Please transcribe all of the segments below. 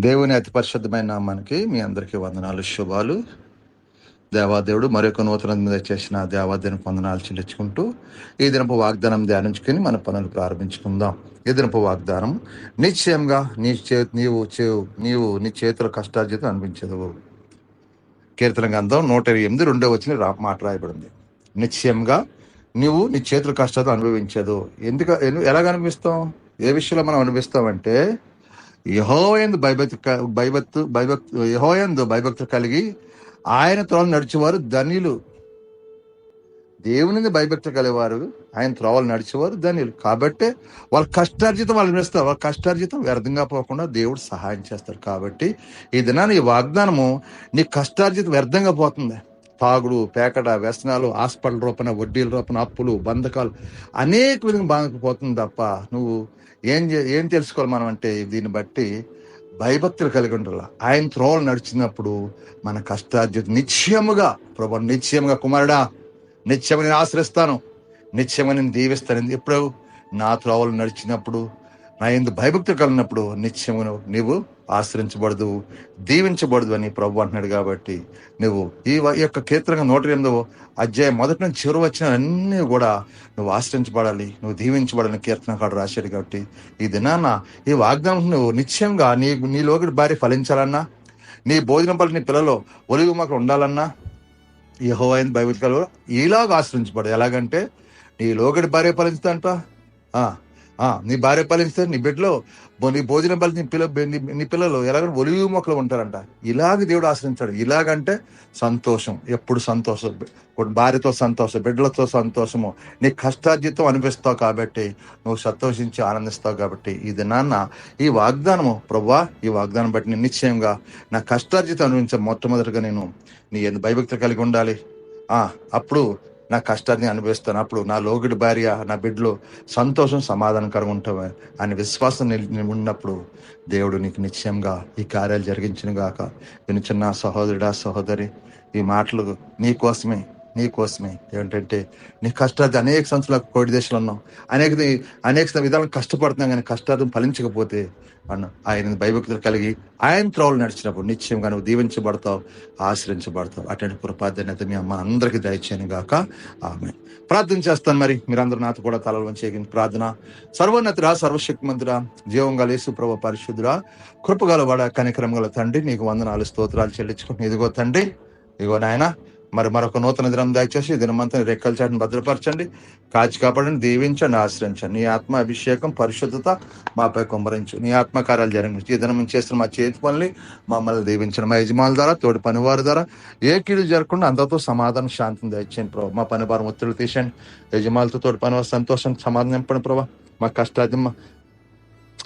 దేవుని అతి పరిశుద్ధమైన నామానికి మీ అందరికీ వందనాలు శుభాలు. దేవాదేవుడు మరొక నూతన మీద చేసిన దేవాదేవుని వందనాలు చెల్లించుకుంటూ ఈ దినపు వాగ్దానం ధ్యానించుకుని మన పనులు ప్రారంభించుకుందాం. ఈ దినపు వాగ్దానం నిశ్చయంగా నీ చే నీవు చే నీవు నీ చేతుల కష్టార్జితం అనిపించదు. కీర్తన గ్రంథం నూట ఇరవై ఎనిమిది రెండో వచ్చిన రా మాట రాయబడింది. నిశ్చయంగా నీవు నీ చేతుల కష్టాలు అనుభవించదు. ఎందుకు ఎలాగ అనిపిస్తాం? ఏ విషయంలో మనం అనిపిస్తామంటే యహోయందు భయభక్తి భయభక్తు భయభక్తు యహోయందు భయభక్తి కలిగి ఆయన త్రోవలు నడిచేవారు ధన్యులు. దేవుని భయభక్తి కలిగేవారు ఆయన త్రోవలు నడిచేవారు ధన్యులు. కాబట్టి వాళ్ళ కష్టార్జితం వాళ్ళు నిలుస్తారు. వాళ్ళ కష్టార్జితం వ్యర్థంగా పోకుండా దేవుడు సహాయం చేస్తాడు. కాబట్టి ఈ దినాన్ని ఈ వాగ్దానము నీ కష్టార్జితం వ్యర్థంగా పోతుంది. తాగుడు పేకట వ్యసనాలు హాస్పిటల్ రూపణ వడ్డీల రూపణ అప్పులు బంధకాలు అనేక విధంగా బాధపోతుంది తప్ప నువ్వు ఏం చే- ఏం తెలుసుకోవాలి మనం అంటే దీన్ని బట్టి భయభక్తులు కలిగి ఉండాలి. ఆయన త్రోవలు నడిచినప్పుడు మన కష్టార్జితం నిశ్చయముగా ప్రభు నిశ్చయముగా కుమారుడా నిత్యము నేను ఆశ్రయిస్తాను నిత్యము నేను దీవిస్తాను. ఎప్పుడు నా త్రోవలు నడిచినప్పుడు నా ఎందు భయభక్తులు కలిగినప్పుడు నిత్యము నీవు ఆశ్రయించబడదు దీవించబడదు అని ప్రభు అంటున్నాడు కాబట్టి నువ్వు ఈ యొక్క కీర్తన నూట ఎనిమిదో అధ్యాయం మొదటి నుంచి చివరి వచ్చిన అన్నీ కూడా నువ్వు ఆశ్రయించబడాలి నువ్వు దీవించబడాలని కీర్తనకాడు రాశాడు కాబట్టి ఈ దినాన ఈ వాగ్దానం నువ్వు నిత్యంగా నీ నీలోకి భార్య ఫలించాలన్నా నీ భోజనం పట్ల నీ పిల్లలు ఒలివి మాకు ఉండాలన్నా యహోవైన బైబిల్ ఇలాగ ఆశ్రయించబడదు ఎలాగంటే నీ లోగడి భార్య ఫలించుతాంట నీ భార్య ఫలిస్తే నీ బిడ్డలో నీ భోజనం ఫలించి నీ పిల్ల నీ- పిల్లలు ఎలాగంటే ఒలివి మొక్కలు ఉంటారంట. ఇలాగ దేవుడు ఆశ్రయించాడు. ఇలాగంటే సంతోషం. ఎప్పుడు సంతోషం? భార్యతో సంతోషం బిడ్డలతో సంతోషము. నీ కష్టార్జితం అనిపిస్తావు కాబట్టి నువ్వు సంతోషించి ఆనందిస్తావు కాబట్టి. ఇది నాన్న ఈ వాగ్దానము ప్రవ్వా ఈ వాగ్దానం బట్టి నేను నిశ్చయంగా నా కష్టార్జితం అనుభవించే మొట్టమొదటిగా నేను నీ ఎందుకు భయభక్తి కలిగి ఉండాలి. అప్పుడు నా కష్టాన్ని అనుభవిస్తాను. అప్పుడు నా లోగిడి భార్య నా బిడ్డలు సంతోషం సమాధానకరంగా ఉంటామే అని విశ్వాసం ఉన్నప్పుడు దేవుడు నీకు నిశ్చయంగా ఈ కార్యాలు జరిగించిన గాక. వినుచున్న సహోదరుడా సహోదరి ఈ మాటలు నీ కోసమే నీ కోసమే ఏంటంటే నీ కష్టాలు అనేక సంవత్సరాలు కోటి దేశంలో ఉన్నాం అనేక అనేక విధాలు కష్టపడుతున్నాం కానీ కష్టాలు ఫలించకపోతే అన్న ఆయన భయభక్తులు కలిగి ఆయన త్రోవలు నడిచినప్పుడు నిశ్చయంగా నువ్వు దీవించబడతావు ఆశ్రయించబడతావు. అటువంటి కృపాధ్యత మీ అమ్మ అందరికీ దయచేయను గాక. ఆమె ప్రార్థన చేస్తాను మరి. మీరందరూ నాతో కూడా తలలు వంచి ప్రార్థన. సర్వోన్నతురా సర్వశక్తిమంతురా జీవంగా గలేసు ప్రభు పరిశుద్ధురా కృపగల వాడ కనికరం గల తండ్రి నీకు వందనాలు స్తోత్రాలు చెల్లించుకుని ఇదిగో తండ్రి ఇదిగో నాయన మరి మరొక నూతన దినం దయచేసి దినమంతా రెక్కల చాటును భద్రపరచండి. కాచి కాపాడండి దీవించండి ఆశ్రయించండి. నీ ఆత్మ అభిషేకం పరిశుద్ధత మాపై కుమ్మరించు. నీ ఆత్మకార్యాలు జరిగించు ఈ దినం చేస్తున్న మా చేతి పనులు మమ్మల్ని దీవించండి మా యజమానుల ద్వారా తోటి పనివారి ద్వారా. ఏ కీడు జరగకుండా అందరితో సమాధానం శాంతిని దయచేయండి ప్రభావ మా పని భారం ఒత్తిడి తీసేయండి. యజమానులతో తోటి పనివారి సంతోషం సమాధానం చెప్పండి ప్రభావ మా కష్టాది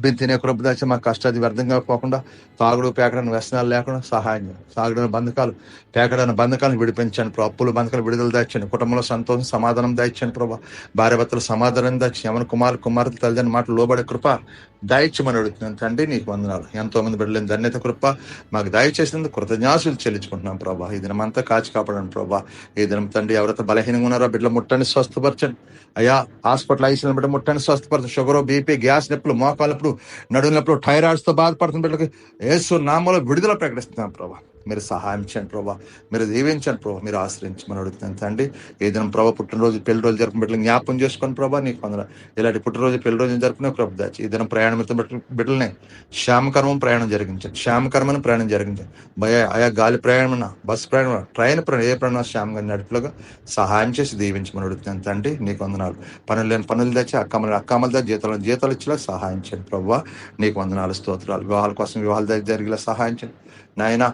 బిన్ తినే కృప దాచి మా కష్టాది వ్యర్థంగా కాకుండా తాగుడు పేకడని వ్యసనాలు లేకుండా సహాయం చేయండి. బంధకాలు పేకడని బంధకాలను విడిపించండి ప్రభు. అప్పులు బంధకాలు విడుదల దాచండి. కుటుంబంలో సంతోషం సమాధానం దాయించండి ప్రభా. భార్య భర్తలు సమాధానం దాచి యమన కుమార్ కుమార్తె తల్లిదండ్రుల మాటలు లోబడే కృప దాయిచ్చమని అడుగుతున్నాను. తండ్రి నీకు వందనాలు. ఎంతో మంది బిడ్డలేని ధన్యత కృప మాకు దయచేసినందుకు కృతజ్ఞాసులు చెల్లించుకుంటున్నాం ప్రభా. ఈ దినం అంతా కాచి కాపాడండి ప్రభా. ఈ దినం తండ్రి ఎవరైతే బలహీనంగా ఉన్నారో బిడ్డలు ముట్టని స్వస్థపరచండి. అయ్యా హాస్పిటల్ ఐసీలో బిడ్డ ముట్టని స్వస్థపరచండి. షుగర్ బీపీ గ్యాస్ నొప్పులు మోకాలు నొప్పులు నడుము నొప్పులు బాధపడుతున్న బిడ్డలకు ఏసు నామలో విడుదల ప్రకటిస్తున్నాం ప్రభా. మీరు సహాయం చేయండి ప్రభా. మీరు దీవించండి ప్రభా. మీరు ఆశ్రయించమని అడుగుతున్నాను తండ్రి. ఏదైనా ప్రభా పుట్టినరోజు పెళ్ళి రోజు జరుపుకున్న బిడ్డలు జ్ఞాపం చేసుకొని ప్రభా. నీకు కొందరు ఇలాంటి పుట్టినరోజు పెళ్ళి రోజు జరుపుకునే ప్రభు దాచి ఈ ప్రయాణం బిడ్డలనే శ్యామకర్మం ప్రయాణం జరిగించండి. శ్యామకర్మను ప్రయాణం జరిగించండి. భయ ఆయా గాలి ప్రయాణం బస్ ప్రయాణం ట్రైన్ ప్రయాణం ఏ ప్రయాణం శ్యామగా నడుపులుగా సహాయం చేసి దీవించమని అడుగుతున్నాను తండ్రి. నీకు వందనాలు. పనులు లేని పనులు తెచ్చి అక్కమలు అక్కమలు తెచ్చి జీతాలు జీతాలు ఇచ్చేలా సహాయం చేయండి ప్రభావ నీకు వందనాలు స్తోత్రాలు. వివాహాల కోసం వివాహాలు దగ్గర జరిగేలా సహాయం చేయండి. నాయనా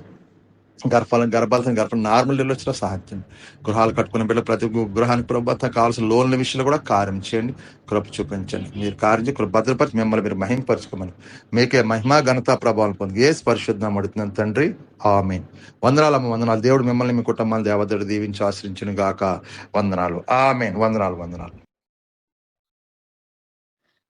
గర్భాలను గర్భాలతో గర్భం నార్మల్ డెలివరీ వచ్చినా సహాయం గృహాలు కట్టుకున్న బిడ్డ ప్రతి గృహానికి ప్రభుత్వం కావాల్సిన లోన్ల విషయంలో కూడా కార్యం చేయండి. కృప చూపించండి. మీరు కార్యం చేసి భద్రపరిచి మిమ్మల్ని మీరు మహింపరచుకోమని. మీకే మహిమా ఘనత ప్రభావం పొంది ఏ స్పరిశుద్ధం అడుగుతున్నాను తండ్రి. ఆమె వందనాలు అమ్మ వందనాలు. దేవుడు మిమ్మల్ని మీ కుటుంబాన్ని దేవతడు దీవించి ఆశ్రయించును గాక వందనాలు. ఆమెన్. వందనాలు వందనాలు.